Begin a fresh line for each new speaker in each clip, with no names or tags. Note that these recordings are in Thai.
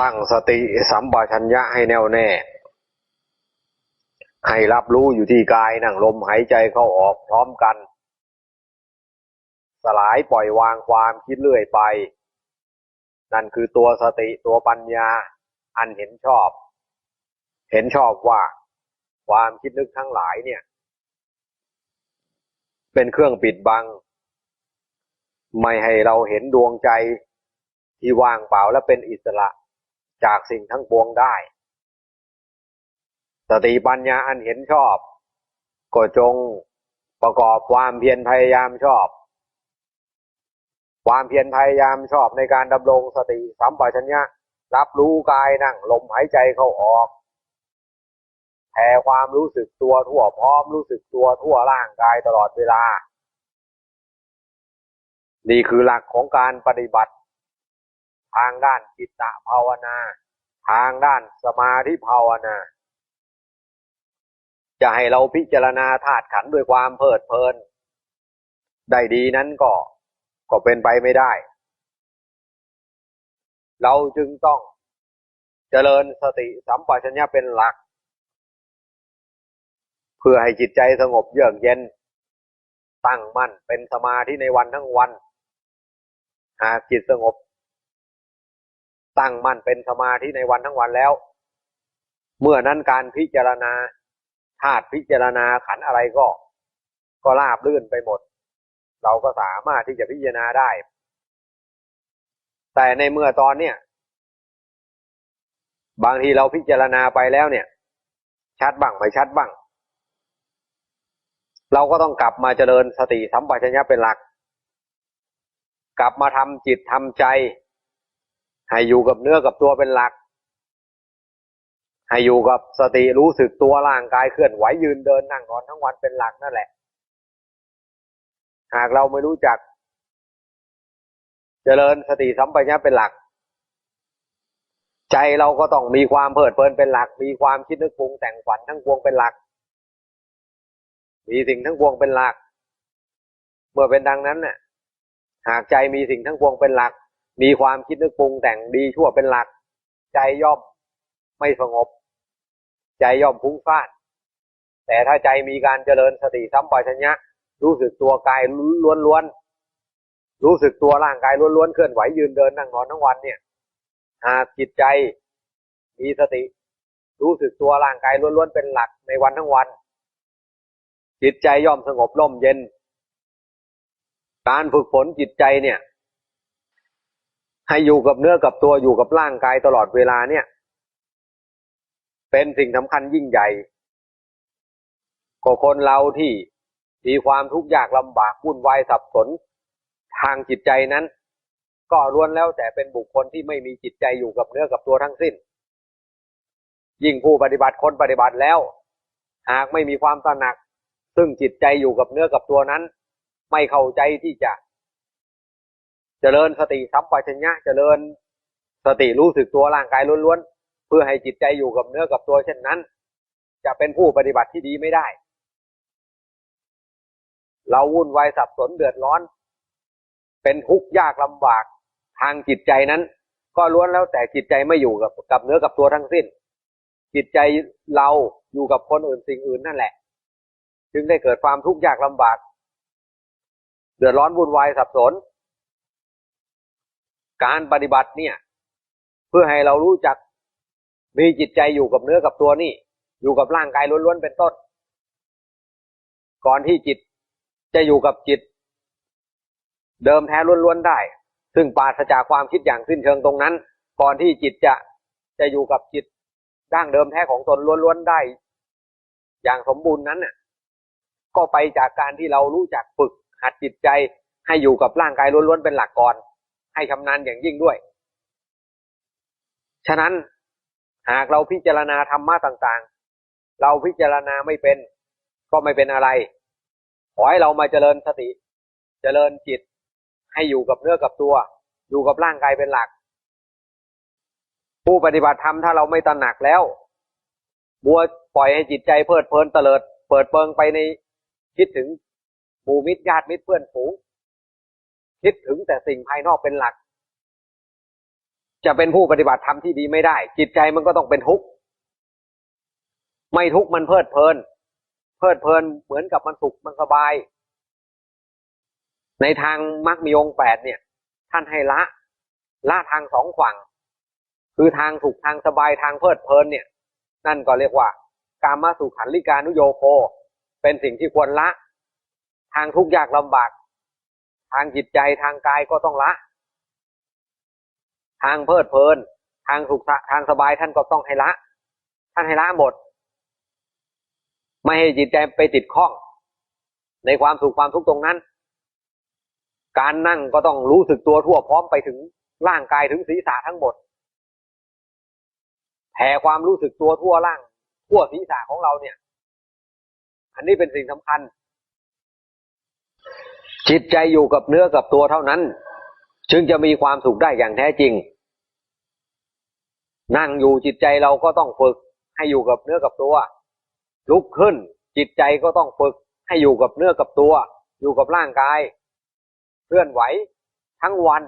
ตั้งสติสัมปชัญญะให้แน่วแน่ ให้รับรู้อยู่ที่กายนั่งลมหายใจเข้าออกพร้อมกัน สลายปล่อยวางความคิดเรื่อยไป นั่นคือตัวสติตัวปัญญาอันเห็นชอบ เห็นชอบว่าความคิดนึกทั้งหลายเนี่ย เป็นเครื่องปิดบัง ไม่ให้เราเห็นดวงใจที่ว่างเปล่าและเป็นอิสระ จากสิ่งทั้งปวงได้ สติปัญญาอันเห็นชอบ ก็จงประกอบความเพียรพยายามชอบ ความเพียรพยายามชอบในการดำรงสติสัมปชัญญะรับรู้กายนั่งลมหายใจเข้าออกแผ่ความรู้สึกตัวทั่วพร้อมรู้สึกตัวทั่วร่างกายตลอดเวลา นี่คือหลักของการปฏิบัติ ทางด้านจิตตภาวนา ทางด้านสมาธิภาวนา จะให้เราพิจารณาธาตุขันธ์ด้วยความเพลิดเพลิน ได้ดีนั้นก็ก็เป็นไปไม่ได้ เราจึงต้องเจริญสติสัมปชัญญะเป็นหลัก เพื่อให้จิตใจสงบเยือกเย็น ตั้งมั่นเป็นสมาธิในวันทั้งวัน หากจิตสงบ ตั้งมั่นเป็นสมาธิในวันทั้งวันแล้ว เมื่อนั้นการพิจารณาธาตุพิจารณาขันอะไรก็ ก็ราบลื่นไปหมด เราก็สามารถที่จะพิจารณาได้ แต่ในเมื่อตอนเนี้ยบางทีเราพิจารณาไปแล้วเนี่ย ชัดบ้างไม่ชัดบ้าง เราก็ต้องกลับมาเจริญสติสัมปชัญญะเป็นหลัก กลับมาทำจิตทำใจ ให้อยู่กับเนื้อกับตัวเป็นหลัก ให้อยู่กับสติรู้สึกตัวร่างกายเคลื่อนไหวยืนเดินนั่งนอนทั้งวันเป็นหลักนั่นแหละ หากเราไม่รู้จัก เจริญสติสัมปชัญญะเป็นหลัก ใจเราก็ต้องมีความเพลิดเพลินเป็นหลัก มีความคิดนึกปรุงแต่งฝันทั้งปวงเป็นหลัก มีสิ่งทั้งปวงเป็นหลัก เมื่อเป็นดังนั้นน่ะ หากใจมีสิ่งทั้งปวงเป็นหลัก มีความคิดนึกปรุงแต่งดีชั่วเป็นหลัก ใจย่อมไม่สงบ ใจย่อมฟุ้งซ่าน แต่ถ้าใจมีการเจริญสติสัมปชัญญะรู้สึกตัวกายล้วนๆรู้สึกตัวร่างกายล้วนๆเคลื่อนไหวยืนเดินนั่งนอนทั้งวันเนี่ยหากจิตใจมีสติ รู้สึกตัวร่างกายล้วนๆเป็นหลักในวันทั้งวัน จิตใจย่อมสงบร่มเย็น การฝึกฝนจิตใจเนี่ย ให้อยู่กับเนื้อกับตัวอยู่กับร่างกายตลอดเวลาเนี่ย เป็นสิ่งสำคัญยิ่งใหญ่ก็คนเราที่มีความทุกข์ยากลำบากวุ่นวายสับสนทางจิตใจนั้น ก็ล้วนแล้วแต่เป็นบุคคลที่ไม่มีจิตใจอยู่กับเนื้อกับตัวทั้งสิ้น ยิ่งผู้ปฏิบัติคนปฏิบัติแล้ว หากไม่มีความตระหนัก ซึ่งจิตใจอยู่กับเนื้อกับตัวนั้น ไม่เข้าใจที่จะ เจริญสติสัมปชัญญะเจริญสติรู้สึกตัวร่างกายล้วนๆเพื่อให้จิตใจอยู่กับเนื้อกับตัวเช่นนั้น จะเป็นผู้ปฏิบัติที่ดีไม่ได้ เราวุ่นวายสับสนเดือดร้อน เป็นทุกข์ยากลำบากทางจิตใจนั้น ก็ล้วนแล้วแต่จิตใจไม่อยู่กับกับเนื้อกับตัวทั้งสิ้น จิตใจเราอยู่กับคนอื่นสิ่งอื่นนั่นแหละ จึงได้เกิดความทุกข์ยากลำบาก เดือดร้อนวุ่นวายสับสน การปฏิบัติเนี่ย เพื่อให้เรารู้จักมีจิตใจอยู่กับเนื้อกับตัวนี่ อยู่กับร่างกายล้วนๆเป็นต้น ก่อนที่จิตจะอยู่กับจิต เดิมแท้ล้วนๆได้ ซึ่งปราศจากความคิดอย่างสิ้นเชิงตรงนั้น ก่อนที่จิตจะจะอยู่กับจิตดั้งเดิมแท้ของตนล้วนๆได้ อย่างสมบูรณ์นั้นน่ะ ก็ไปจากการที่เรารู้จักฝึกหัดจิตใจให้อยู่กับร่างกายล้วนๆเป็นหลักก่อน ให้ชำนาญอย่างยิ่งด้วย ฉะนั้นหากเราพิจารณาธรรมะต่างๆ เราพิจารณาไม่เป็น ก็ไม่เป็นอะไร ขอให้เรามาเจริญสติ เจริญจิต ให้อยู่กับเนื้อกับตัว อยู่กับร่างกายเป็นหลัก ผู้ปฏิบัติธรรมถ้าเราไม่ตระหนักแล้ว บัวปล่อยให้จิตใจเพลิดเพลินเตลิด เปิดเปิงไปในคิดถึงหมู่มิตรญาติมิตรเพื่อนฝูง คิดถึงแต่สิ่งภายนอกเป็นหลัก จะเป็นผู้ปฏิบัติธรรมที่ดีไม่ได้ จิตใจมันก็ต้องเป็นทุกข์ไม่ทุกข์มันเพลิดเพลิน เพลิดเพลินเหมือนกับมันสุขมันสบาย ในทางมรรคมีองค์แปดเนี่ย ท่านให้ละละทางสองฝั่ง คือทางสุขทางสบายทางเพลิดเพลินเนี่ย นั่นก็เรียกว่า การมาสู่ขันลิกานุโยโค เป็นสิ่งที่ควรละ ทางทุกข์ยากลำบาก ทางจิตใจทางกายก็ต้องละ ทางเพลิดเพลิน ทางสุขทางสบายท่านก็ต้องให้ละ ท่านให้ละหมด ไม่ให้จิตใจไปติดข้อง ในความสุขความทุกข์ตรงนั้น การนั่งก็ต้องรู้สึกตัวทั่วพร้อมไปถึงร่างกายถึงศีรษะทั้งหมดแผ่ความรู้สึกตัวทั่วร่าง ทั่วศีรษะของเราเนี่ย อันนี้เป็นสิ่งสำคัญ จิตใจอยู่กับเนื้อกับตัวเท่านั้น จึงจะมีความสุขได้อย่างแท้จริง นั่งอยู่จิตใจเราก็ต้องฝึกให้อยู่กับเนื้อกับตัว ลุกขึ้น จิตใจก็ต้องฝึกให้อยู่กับเนื้อกับตัว อยู่กับร่างกายเคลื่อนไหวทั้งวัน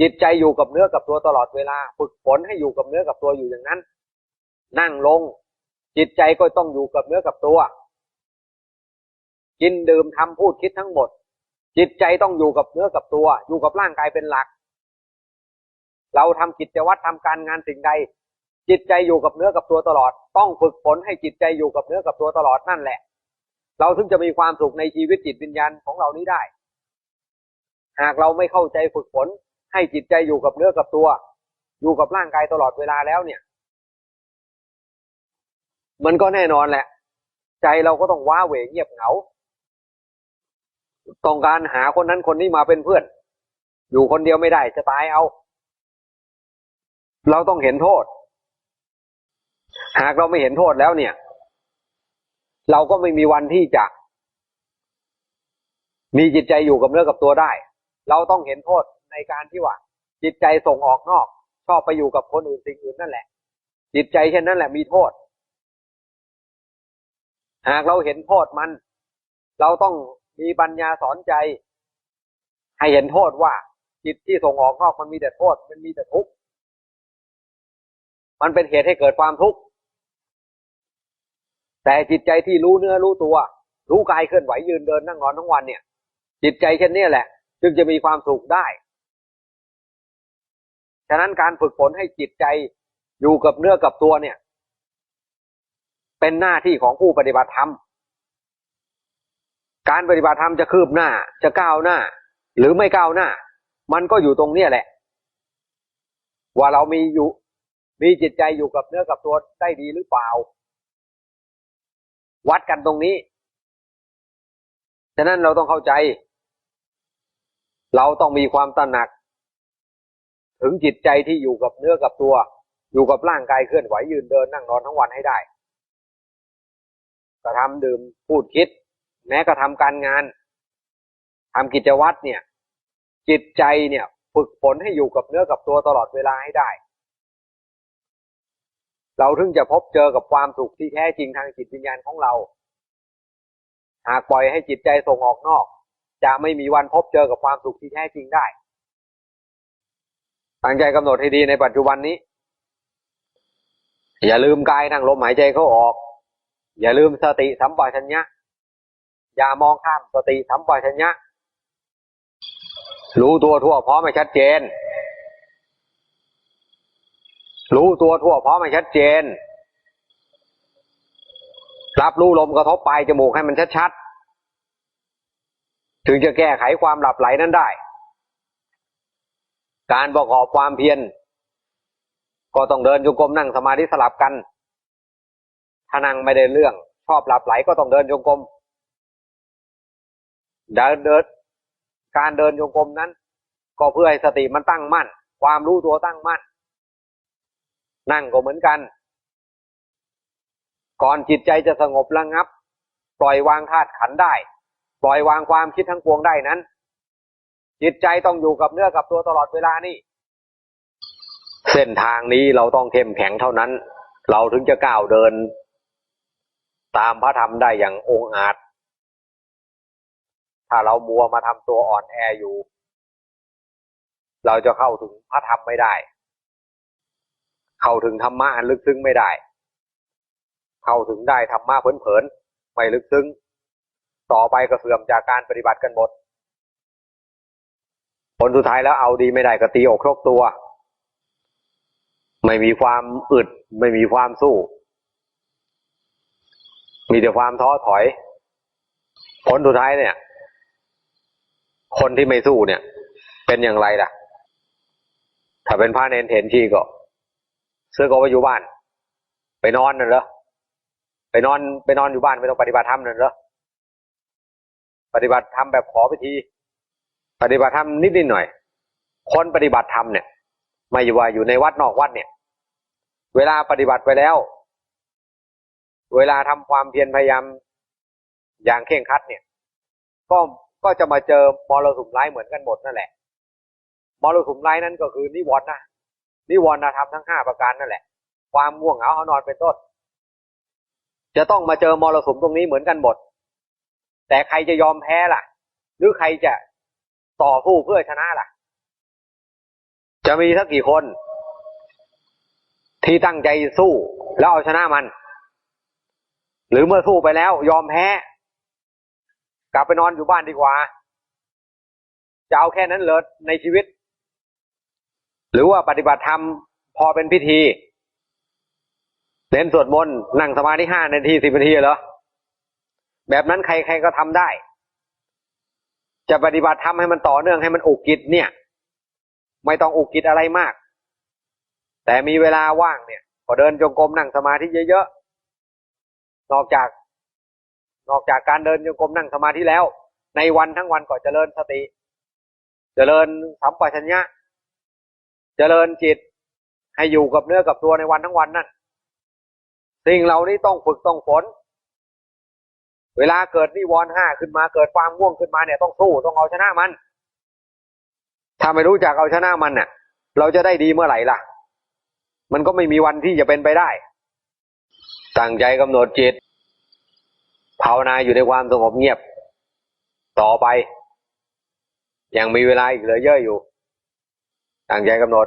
จิตใจอยู่กับเนื้อกับตัวตลอดเวลา ฝึกฝนให้อยู่กับเนื้อกับตัวอยู่อย่างนั้น นั่งลง จิตใจก็ต้องอยู่กับเนื้อกับตัว กินดื่มทำพูดคิดทั้งหมด จิตใจต้องอยู่กับเนื้อกับตัว อยู่กับร่างกายเป็นหลัก เราทำกิจวัตรทำการงานสิ่งใด จิตใจอยู่กับเนื้อกับตัวตลอด ต้องฝึกฝนให้จิตใจอยู่กับเนื้อกับตัวตลอดนั่นแหละ เราถึงจะมีความสุขในชีวิตจิตวิญญาณของเรานี้ได้ หากเราไม่เข้าใจฝึกฝนให้จิตใจอยู่กับเนื้อกับตัว อยู่กับร่างกายตลอดเวลาแล้วเนี่ย มันก็แน่นอนแหละ ใจเราก็ต้องว้าเหวเงียบเหงา ต้องการหาคนนั้นคนนี้มาเป็นเพื่อน อยู่คนเดียวไม่ได้จะตายเอา เราต้องเห็นโทษ หากเราไม่เห็นโทษแล้วเนี่ย เราก็ไม่มีวันที่จะ มีจิตใจอยู่กับเนื้อกับตัวได้ เราต้องเห็นโทษในการที่ว่า จิตใจส่งออกนอก ชอบไปอยู่กับคนอื่นสิ่งอื่นนั่นแหละ จิตใจเช่นนั้นแหละมีโทษ หากเราเห็นโทษมัน เราต้อง มีปัญญาสอนใจ ให้เห็นโทษว่า จิตที่ส่งออกนอกมันมีแต่โทษ มันมีแต่ทุกข์มันเป็นเหตุให้เกิดความทุกข์แต่จิตใจที่รู้เนื้อรู้ตัว รู้กายเคลื่อนไหวยืนเดินนั่งนอนทั้งวันเนี่ย จิตใจเช่นนี้แหละ จึงจะมีความสุขได้ ฉะนั้นการฝึกฝนให้จิตใจอยู่กับเนื้อกับตัวเนี่ย เป็นหน้าที่ของผู้ปฏิบัติธรรม การปฏิบัติธรรมจะคืบหน้า จะก้าวหน้า หรือไม่ก้าวหน้า มันก็อยู่ตรงเนี้ยแหละ ว่าเรามีอยู่ มีจิตใจอยู่กับเนื้อกับตัวได้ดีหรือเปล่า วัดกันตรงนี้ ฉะนั้นเราต้องเข้าใจ เราต้องมีความตระหนัก ถึงจิตใจที่อยู่กับเนื้อกับตัว อยู่กับร่างกายเคลื่อนไหวยืนเดินนั่งนอนทั้งวันให้ได้กระทำดื่มพูดคิด แม้กระทำการงานทำกิจวัตรเนี่ย จิตใจเนี่ย ฝึกฝนให้อยู่กับเนื้อกับตัวตลอดเวลาให้ได้ เราถึงจะพบเจอกับความสุขที่แท้จริงทางจิตวิญญาณของเรา หากปล่อยให้จิตใจส่งออกนอก จะไม่มีวันพบเจอกับความสุขที่แท้จริงได้ตั้งใจกำหนดให้ดีในปัจจุบันนี้ อย่าลืมกายนั่งลมหายใจเข้าออก อย่าลืมสติสัมปชัญญะ อย่ามองข้ามสติสัมปชัญญะรู้ตัวทั่วพร้อมให้ชัดเจน รู้ตัวทั่วพร้อมให้ชัดเจน รับรู้ลมกระทบปลายจมูกให้มันชัดๆ ถึงจะแก้ไขความหลับไหลนั้นได้ การประกอบความเพียรก็ต้องเดินจงกรมนั่งสมาธิสลับกัน ถ้านั่งไม่ได้เรื่อง ชอบหลับไหลก็ต้องเดินจงกรม เดินเดินการเดินจงกรมนั้น ก็เพื่อให้สติมันตั้งมั่น ความรู้ตัวตั้งมั่น นั่งก็เหมือนกัน ก่อนจิตใจจะสงบระงับ ปล่อยวางธาตุขันได้ ปล่อยวางความคิดทั้งปวงได้นั้น จิตใจต้องอยู่กับเนื้อกับตัวตลอดเวลานี่ เส้นทางนี้เราต้องเข้มแข็งเท่านั้น เราถึงจะก้าวเดิน ตามพระธรรมได้อย่างองอาจ ถ้าเรามัวมาทำตัวอ่อนแออยู่ เราจะเข้าถึงพระธรรมไม่ได้ เข้าถึงธรรมะอันลึกซึ้งไม่ได้ เข้าถึงได้ธรรมะเผลนๆไม่ลึกซึ้ง ต่อไปก็เสื่อมจากการปฏิบัติกันหมด ผลสุดท้ายแล้วเอาดีไม่ได้ก็ตีอกชกตัว ไม่มีความอึด ไม่มีความสู้ มีแต่ความท้อถอย ผลสุดท้ายเนี่ย คนที่ไม่สู้เนี่ย เป็นอย่างไรล่ะ ถ้าเป็นพระเนนเถนชีก็เสื้อก็ไว้อยู่บ้าน ไปนอนนั่นเหรอไปนอนไปนอนอยู่บ้านไม่ต้องปฏิบัติธรรมนั่นเหรอปฏิบัติธรรมแบบขอพิธี ปฏิบัติธรรมนิดนิดหน่อย คนปฏิบัติธรรมเนี่ย ไม่ว่าอยู่ในวัดนอกวัดเนี่ย เวลาปฏิบัติไปแล้ว เวลาทำความเพียรพยายามอย่างเคร่งครัดเนี่ย ก็ ก็จะมาเจอมรสุมร้ายเหมือนกันหมดนั่นแหละมรสุมร้ายนั้นก็คือนิวรณ์นะนิวรณธรรมทั้งห้าประการนั่นแหละ ความง่วงเหงาเอานอนเป็นต้น จะต้องมาเจอมรสุมตรงนี้เหมือนกันหมด แต่ใครจะยอมแพ้ล่ะ หรือใครจะต่อสู้เพื่อชนะล่ะ จะมีสักกี่คน ที่ตั้งใจสู้แล้วเอาชนะมัน หรือเมื่อสู้ไปแล้วยอมแพ้ กลับไปนอนอยู่บ้านดีกว่า จะเอาแค่นั้นเลยในชีวิต หรือว่าปฏิบัติธรรมพอเป็นพิธีเน้นสวดมนต์นั่งสมาธิห้านาทีสิบนาทีเหรอ แบบนั้นใครใครก็ทำได้ จะปฏิบัติธรรมให้มันต่อเนื่องให้มันอุกิจเนี่ย ไม่ต้องอุกิจอะไรมาก แต่มีเวลาว่างเนี่ย ก็เดินจงกรมนั่งสมาธิเยอะๆนอกจาก นอกจากการเดินจงกรมนั่งสมาธิแล้ว ในวันทั้งวันก็เจริญสติ เจริญสัมปชัญญะ เจริญจิตให้อยู่กับเนื้อกับตัวในวันทั้งวันนั่นสิ่งเหล่านี้ต้องฝึกต้องฝน เวลาเกิดนิวรณ์ห้าขึ้นมาเกิดความง่วงขึ้นมาเนี่ยต้องสู้ต้องเอาชนะมัน ถ้าไม่รู้จักเอาชนะมันน่ะเราจะได้ดีเมื่อไหร่ล่ะ มันก็ไม่มีวันที่จะเป็นไปได้ ตั้งใจกำหนดจิต ภาวนาอยู่ในความสงบเงียบ ต่อไป ยังมีเวลาอีกเหลือเยอะอยู่ตั้งใจกำหนด